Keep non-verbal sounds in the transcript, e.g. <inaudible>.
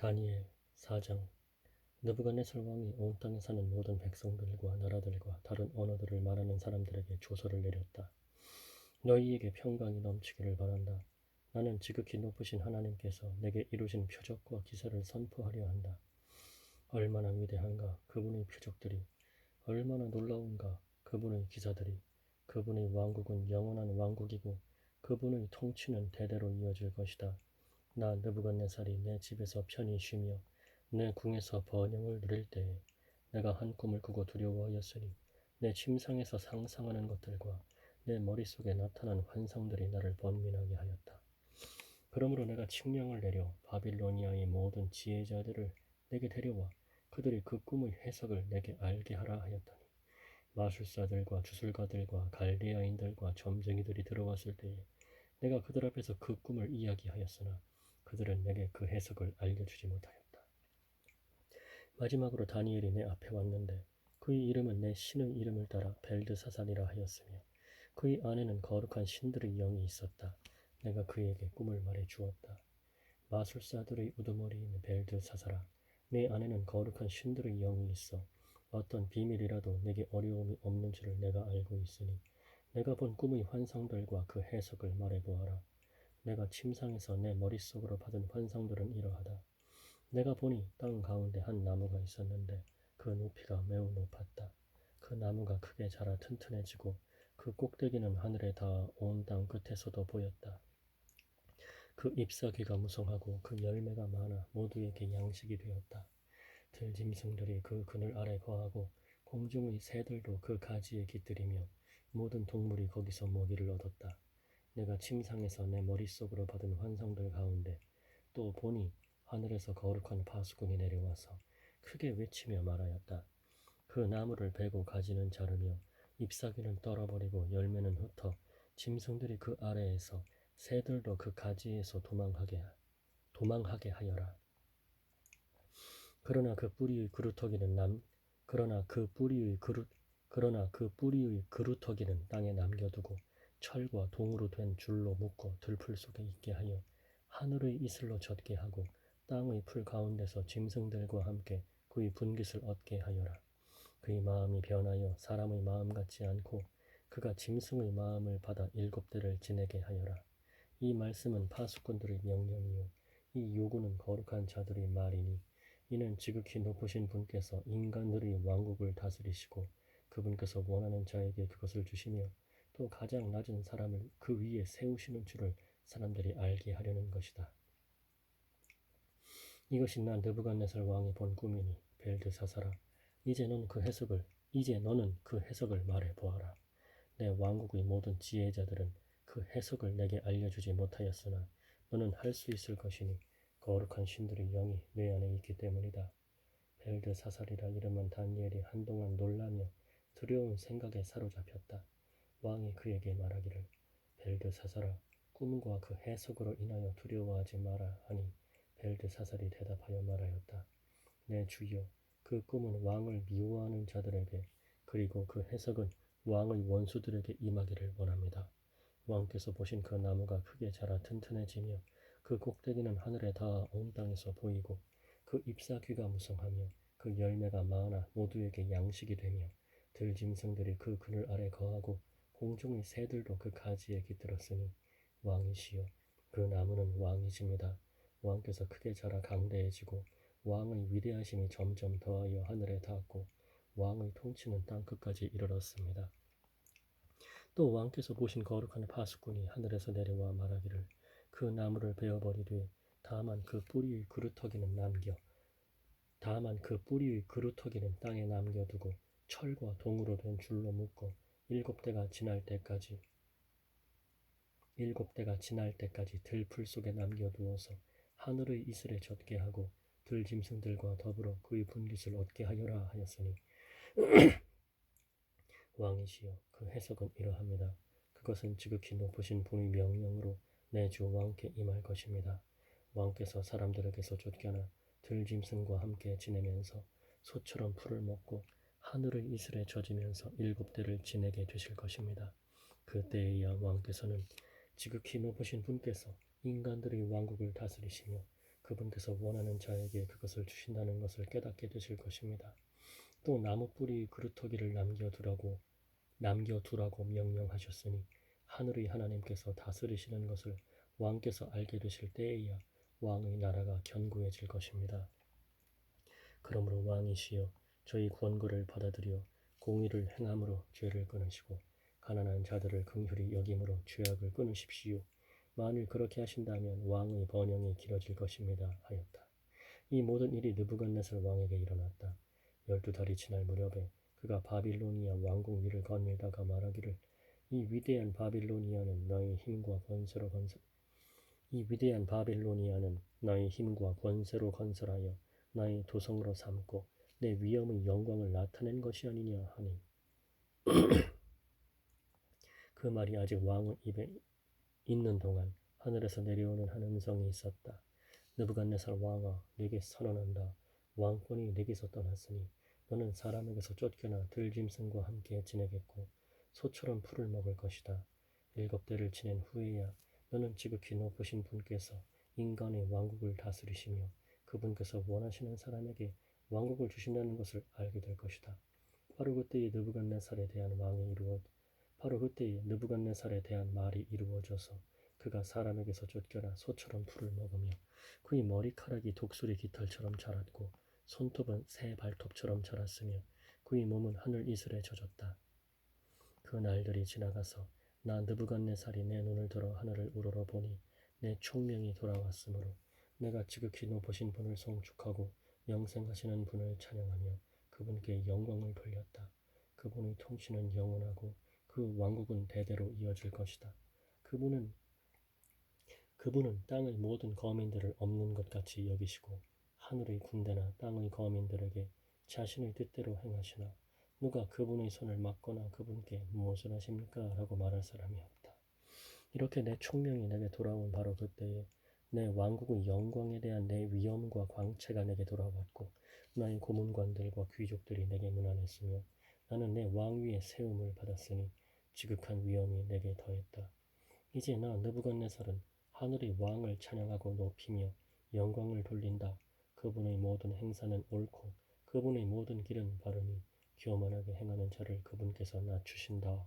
다니엘 4장 느부갓네살 왕이 온 땅에 사는 모든 백성들과 나라들과 다른 언어들을 말하는 사람들에게 조서를 내렸다. 너희에게 평강이 넘치기를 바란다. 나는 지극히 높으신 하나님께서 내게 이루신 표적과 기사를 선포하려 한다. 얼마나 위대한가 그분의 표적들이 얼마나 놀라운가 그분의 기사들이 그분의 왕국은 영원한 왕국이고 그분의 통치는 대대로 이어질 것이다. 나 느부갓네살이 내 집에서 편히 쉬며 내 궁에서 번영을 누릴 때에 내가 한 꿈을 꾸고 두려워하였으니 내 침상에서 상상하는 것들과 내 머릿속에 나타난 환상들이 나를 번민하게 하였다. 그러므로 내가 칙령을 내려 바빌로니아의 모든 지혜자들을 내게 데려와 그들이 그 꿈의 해석을 내게 알게 하라 하였더니 마술사들과 주술가들과 갈대아인들과 점쟁이들이 들어왔을 때에 내가 그들 앞에서 그 꿈을 이야기하였으나 그들은 내게 그 해석을 알려주지 못하였다. 마지막으로 다니엘이 내 앞에 왔는데 그의 이름은 내 신의 이름을 따라 벨드사살이라 하였으며 그의 안에는 거룩한 신들의 영이 있었다. 내가 그에게 꿈을 말해 주었다. 마술사들의 우두머리인 벨드사살아, 내 안에는 거룩한 신들의 영이 있어 어떤 비밀이라도 내게 어려움이 없는 줄을 내가 알고 있으니 내가 본 꿈의 환상들과 그 해석을 말해 보아라. 내가 침상에서 내 머릿속으로 받은 환상들은 이러하다. 내가 보니 땅 가운데 한 나무가 있었는데 그 높이가 매우 높았다. 그 나무가 크게 자라 튼튼해지고 그 꼭대기는 하늘에 닿아 온 땅 끝에서도 보였다. 그 잎사귀가 무성하고 그 열매가 많아 모두에게 양식이 되었다. 들짐승들이 그 그늘 아래 거하고 공중의 새들도 그 가지에 깃들이며 모든 동물이 거기서 먹이를 얻었다. 내가 침상에서 내 머릿속으로 받은 환상들 가운데 또 보니 하늘에서 거룩한 파수꾼이 내려와서 크게 외치며 말하였다. 그 나무를 베고 가지는 자르며 잎사귀는 떨어버리고 열매는 흩어 짐승들이 그 아래에서 새들도 그 가지에서 도망하게 도망하게 하여라. 그러나 그 뿌리의 그루터기는 남 그러나 그 뿌리의 그루 그러나 그 뿌리의 그루터기는 땅에 남겨두고 철과 동으로 된 줄로 묶어 들풀 속에 있게 하여 하늘의 이슬로 젖게 하고 땅의 풀 가운데서 짐승들과 함께 그의 분깃을 얻게 하여라. 그의 마음이 변하여 사람의 마음 같지 않고 그가 짐승의 마음을 받아 일곱 대를 지내게 하여라. 이 말씀은 파수꾼들의 명령이요 이 요구는 거룩한 자들의 말이니 이는 지극히 높으신 분께서 인간들의 왕국을 다스리시고 그분께서 원하는 자에게 그것을 주시며 또 가장 낮은 사람을 그 위에 세우시는 줄을 사람들이 알게 하려는 것이다. 이것이 나 느부갓네살 왕이 본 꿈이니 벨드사사라 이제 너는 그 해석을 이제 너는 그 해석을 말해 보아라. 내 왕국의 모든 지혜자들은 그 해석을 내게 알려주지 못하였으나 너는 할 수 있을 것이니 거룩한 신들의 영이 내 안에 있기 때문이다. 벨드사살이라 이름한 다니엘이 한동안 놀라며 두려운 생각에 사로잡혔다. 왕이 그에게 말하기를 벨드사살아 꿈과 그 해석으로 인하여 두려워하지 마라 하니 벨드사살이 대답하여 말하였다. 내 주여 그 꿈은 왕을 미워하는 자들에게 그리고 그 해석은 왕의 원수들에게 임하기를 원합니다. 왕께서 보신 그 나무가 크게 자라 튼튼해지며 그 꼭대기는 하늘에 닿아 온 땅에서 보이고 그 잎사귀가 무성하며 그 열매가 많아 모두에게 양식이 되며 들짐승들이 그 그늘 아래 거하고 공중의 새들도 그 가지에 깃들었으니 왕이시여 그 나무는 왕이십니다. 왕께서 크게 자라 강대해지고 왕의 위대하심이 점점 더하여 하늘에 닿았고 왕의 통치는 땅 끝까지 이르렀습니다. 또 왕께서 보신 거룩한 파수꾼이 하늘에서 내려와 말하기를 그 나무를 베어버리되 다만 그 뿌리의 그루터기는 남겨 다만 그 뿌리의 그루터기는 땅에 남겨두고 철과 동으로 된 줄로 묶어 일곱 대가 지날 때까지 일곱 대가 지날 때까지 들풀 속에 남겨두어서 하늘의 이슬에 젖게 하고 들 짐승들과 더불어 그의 분깃을 얻게 하여라 하였으니 <clears throat> 왕이시여 그 해석은 이러합니다. 그것은 지극히 높으신 분의 명령으로 내 주 왕께 임할 것입니다. 왕께서 사람들에게서 쫓겨나 들짐승과 함께 지내면서 소처럼 풀을 먹고 하늘의 이슬에 젖으면서 일곱 대를 지내게 되실 것입니다. 그때에야 왕께서는 지극히 높으신 분께서 인간들의 왕국을 다스리시며 그분께서 원하는 자에게 그것을 주신다는 것을 깨닫게 되실 것입니다. 또 나무 뿌리 그루터기를 남겨두라고 남겨두라고 명령하셨으니 하늘의 하나님께서 다스리시는 것을 왕께서 알게 되실 때에야 왕의 나라가 견고해질 것입니다. 그러므로 왕이시여 저희 권고를 받아들여 공의를 행함으로 죄를 끊으시고 가난한 자들을 긍휼히 여김으로 죄악을 끊으십시오. 만일 그렇게 하신다면 왕의 번영이 길어질 것입니다 하였다. 이 모든 일이 느부갓네살 왕에게 일어났다. 열두 달이 지날 무렵에 그가 바빌로니아 왕궁 위를 거닐다가 말하기를 이 위대한 바빌로니아는 너희 힘과 권세로 건설 이 위대한 바빌로니아는 너희 힘과 권세로 건설하여 너희 도성으로 삼고 내 위엄의 영광을 나타낸 것이 아니냐 하니 <clears throat> 그 말이 아직 왕의 입에 있는 동안 하늘에서 내려오는 한 음성이 있었다. 느부갓네살 왕아 내게 선언한다. 왕권이 내게서 떠났으니 너는 사람에게서 쫓겨나 들짐승과 함께 지내겠고 소처럼 풀을 먹을 것이다. 일곱 대를 지낸 후에야 너는 지극히 높으신 분께서 인간의 왕국을 다스리시며 그분께서 원하시는 사람에게 왕국을 주신다는 것을 알게 될 것이다. 바로 그때에 느부갓네살에 대한 왕이 이루어 바로 그때에 느부갓네살에 대한 말이 이루어져서 그가 사람에게서 쫓겨나 소처럼 풀을 먹으며 그의 머리카락이 독수리 깃털처럼 자랐고 손톱은 새 발톱처럼 자랐으며 그의 몸은 하늘 이슬에 젖었다. 그 날들이 지나가서 나 느부갓네살이 내 눈을 들어 하늘을 우러러 보니 내 총명이 돌아왔으므로 내가 지극히 높으신 분을 송축하고 영생하시는 분을 찬양하며 그분께 영광을 돌렸다. 그분의 통치는 영원하고 그 왕국은 대대로 이어질 것이다. 그분은 그분은 땅의 모든 거민들을 없는 것 같이 여기시고 하늘의 군대나 땅의 거민들에게 자신의 뜻대로 행하시나 누가 그분의 손을 막거나 그분께 무엇을 하십니까? 라고 말할 사람이 없다. 이렇게 내 총명이 내게 돌아온 바로 그때에 내 왕국의 영광에 대한 내 위엄과 광채가 내게 돌아왔고 나의 고문관들과 귀족들이 내게 문안했으며 나는 내 왕위의 세움을 받았으니 지극한 위엄이 내게 더했다. 이제 나 느부갓네살은 하늘의 왕을 찬양하고 높이며 영광을 돌린다. 그분의 모든 행사는 옳고 그분의 모든 길은 바르니 교만하게 행하는 자를 그분께서 낮추신다.